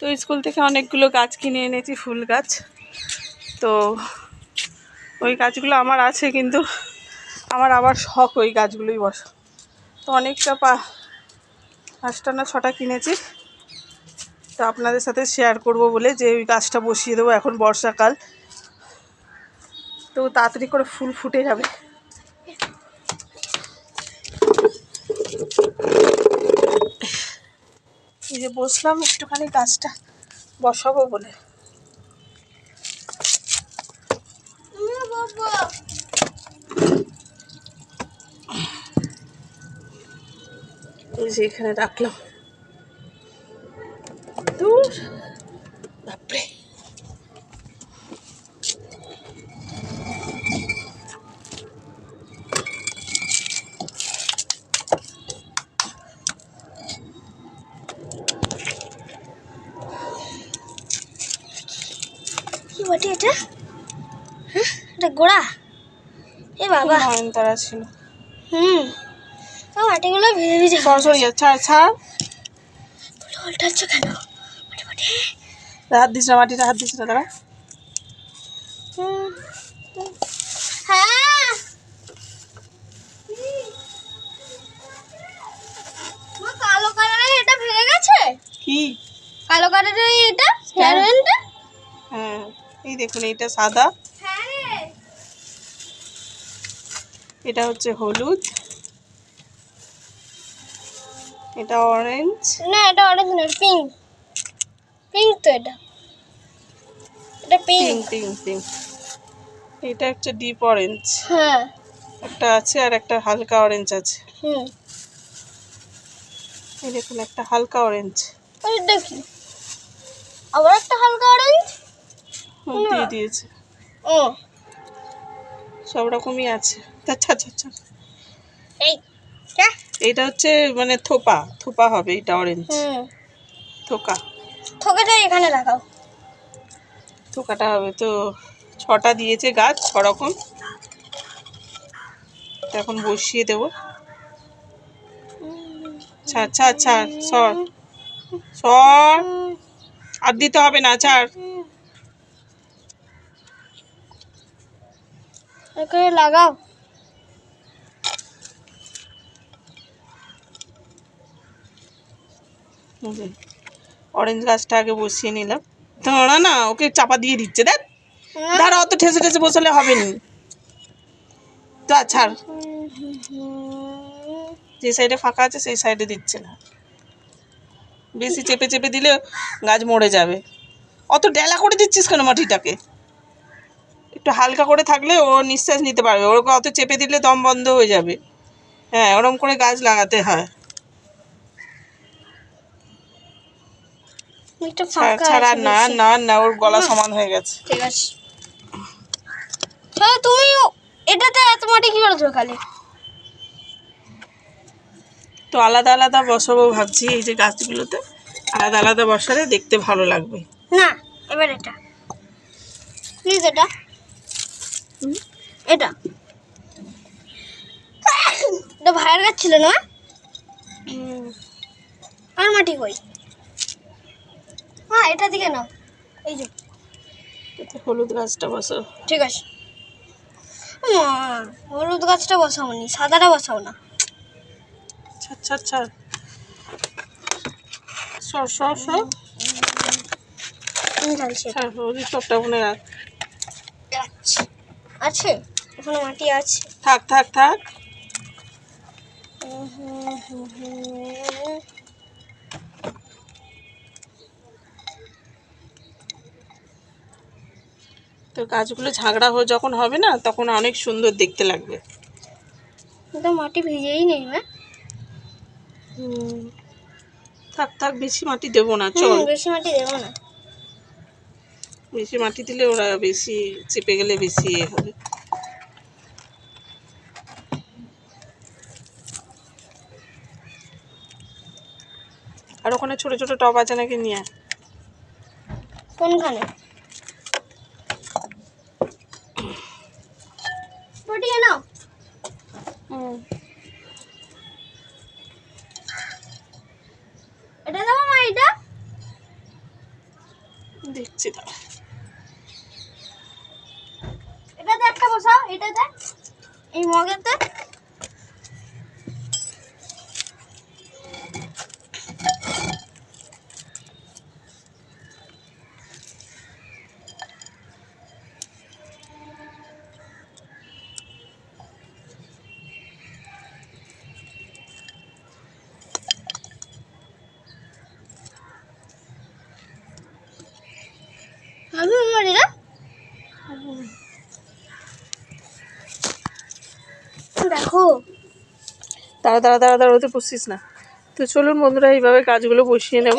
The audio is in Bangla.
তো স্কুল থেকে অনেকগুলো গাছ কিনে এনেছি, ফুল গাছ। তো ওই গাছগুলো আমার আছে কিন্তু আমার আবার শখ ওই গাছগুলোই বসা। তো অনেকটা পা পাঁচটা না ছটা কিনেছি। তো আপনাদের সাথে শেয়ার করব বলে যে ওই গাছটা বসিয়ে দেবো এখন বর্ষাকাল। তো তাড়াতাড়ি করে ফুল ফুটে যাবে। যে বসলাম একটুখানি গাছটা বসাবো বলে। যে এখানে রাখলাম। দূর। বাপরে কি বটে এটা হ্যাঁ এটা গোড়া। এ বাবা। নয়নতারা ছিল হুম। ও মাটিগুলো ভিজে ভিজে সর সর ছাড় ছাড়। ফুল উল্টাচ্ছ কেন? বটে বটে হাত দিস না মাটিটা হাত দিস না দাঁড়া। হ্যাঁ কালো কালারের এটা ভেঙে গেছে? কি? কালো কালারের এটা হেরোইনটা হ্যাঁ। এই দেখুন এইটা সাদা। এটা হচ্ছে হলুদ। এটা অরেঞ্জ না এটা অরেঞ্জ না পিঙ্ক পিঙ্ক তো এটা। এটা পিঙ্ক পিঙ্ক পিঙ্ক এটা হচ্ছে ডিপ অরেঞ্জ হ্যাঁ। একটা আছে আর একটা হালকা অরেঞ্জ আছে। হুম। এই দেখুন একটা হালকা অরেঞ্জ এটা কি আবার একটা হালকা অরেঞ্জ দিয়ে দিয়েছে। ও। সব রকমই আছে। আচ্ছা আচ্ছা আচ্ছা এই এইটা হচ্ছে মানে থোপা থোপা হবে এটা অরেঞ্জ থোকা। থোকাটা এখানে লাগাও। থোকাটা হবে তো ছটা দিয়েছে গাছ ছ রকম। এখন বসিয়ে দেবো। ছাড় ছাড় সর। সর। আর দিতে হবে না এখানে লাগাও। অরেঞ্জ গাছটা আগে বসিয়ে নিলাম। দাঁড়া না, ওকে চাপা দিয়ে দিচ্ছে, দেখ। দাঁড়া, অত ঠেসে ঠেসে বসালে হবে নি তো ছাড়। যে সাইডে ফাঁকা আছে, সেই সাইডে দিচ্ছে না। বেশি চেপে চেপে দিলে গাছ মরে যাবে। অত ডেলা করে দিচ্ছিস কেন মাটিটাকে? একটু হালকা করে থাকলে ও নিঃশ্বাস নিতে পারবে। ওরকম অত চেপে দিলে দম বন্ধ হয়ে যাবে। হ্যাঁ ওরকম করে গাছ লাগাতে হয়। একটা ফাঁকা ছাড় না না না ওর গলা সমান হয়ে গেছে। ঠিক আছে। তাহলে তুমি এটাতে এত মাটি কি করে ঢোকালে তো আলাদা আলাদা বসাবো ভাবছি এই যে গাছগুলোতে। আলাদা আলাদা বসালে দেখতে ভালো লাগবে। না এবার এটা। প্লিজ এটা। হুম? এটা। এটা ভাইয়ের গাছ ছিল না? আর মাটি কই? হ্যাঁ এটা দিকে নাও। এই যে। হলুদ গাছটা বসাও। ঠিক আছে। মা, হলুদ গাছটা বসাও নি সাদাটা বসাও না। ছাড় ছাড় ছাড় সর সর সর। ছাড় সবটা মনে রাখ। আছে আছে? ওখানে মাটি আছে। থাক থাক থাক। তো গাছগুলো ঝাগড়া হয়ে যখন হবে না তখন অনেক সুন্দর দেখতে লাগবে। এটা মাটি ভিজেই নেই মা। থাক থাক বেশি মাটি দেবো না চল। বেশি মাটি দেবো না। বেশি মাটি দিলে ওরা বেশি চেপে গেলে বেশি ইয়ে হবে। আর ওখানে ছোট ছোট টব আছে নাকি? নিয়ে। কোনখানে? মাটি নাও। এটা দেবো মা এটা? দেখছি দাও এটাতে একটা বসাও এটাতে এই মগেতে আমি মরি না দেখো। তাড়া দাঁড়া তাড়া তাড়া ওতে পুষছিস না। তো চলুন বন্ধুরা, এইভাবে কাজগুলো বসিয়ে নেব।